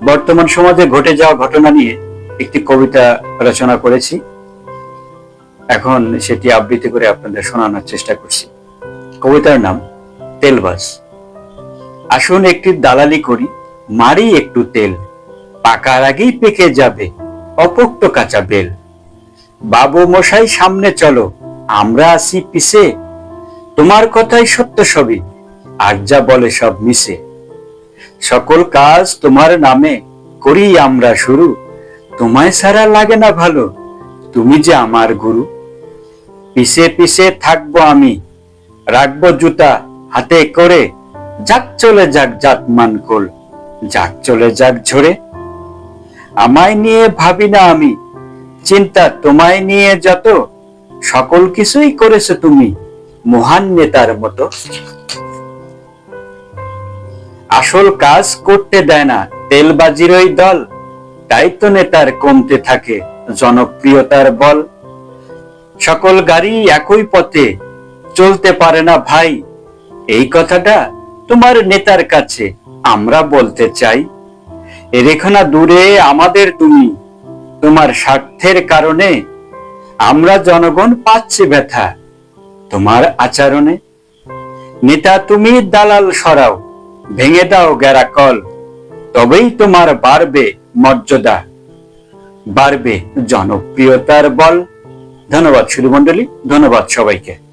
বর্তমান সমাজে ঘটে যাওয়া ঘটনা নিয়ে একটি কবিতা রচনা করেছি। এখন সেটি আবৃত্তি করে আপনাদের শোনানোর চেষ্টা করছি। কবিতার নাম তেলবাস আসুন একটি দালালি করি, মারি একটু তেল। পাকার আগেই পেকে যাবে, অপোক্ত কাঁচা বেল। বাবু মশাই সামনে চলো, আমরা আসি পিছে। তোমার কথাই সত্য সবই, আর যা বলে সব মিশে। সকল কাজ তোমার নামে করি আমরা শুরু। তোমায় সারা লাগে না ভালো, তুমি যে আমার গুরু। পিছে পিছে থাকব আমি, রাখব জুতা হাতে করে, যাক চলে যাক জাত মান কোল, যাক চলে যাক ঝরে। আমায় নিয়ে ভাবি না আমি, চিন্তা তোমায় নিয়ে যত, সকল কিছুই করেছ তুমি, মহান নেতার মতো। আসল কাজ করতে দেয় না তেলবাজির ওই দল। তাই তো নেতার কমতে থাকে জনপ্রিয়তার বল। সকল গাড়ি একই পথে, চলতে পারে না ভাই। এই কথাটা তোমার নেতার কাছে আমরা বলতে চাই। রেখো না দূরে আমাদের তুমি, তোমার স্বার্থের কারণে আমরা জনগণ পাচ্ছি ব্যথা তোমার আচরণে। নেতা তুমি দালাল সরাও ভেঙে দাও গেরা কল, তবেই তোমার বাড়বে মর্যাদা। বাড়বে জনপ্রিয়তার বল। ধন্যবাদ শুধু মন্ডলী ধন্যবাদ সবাইকে।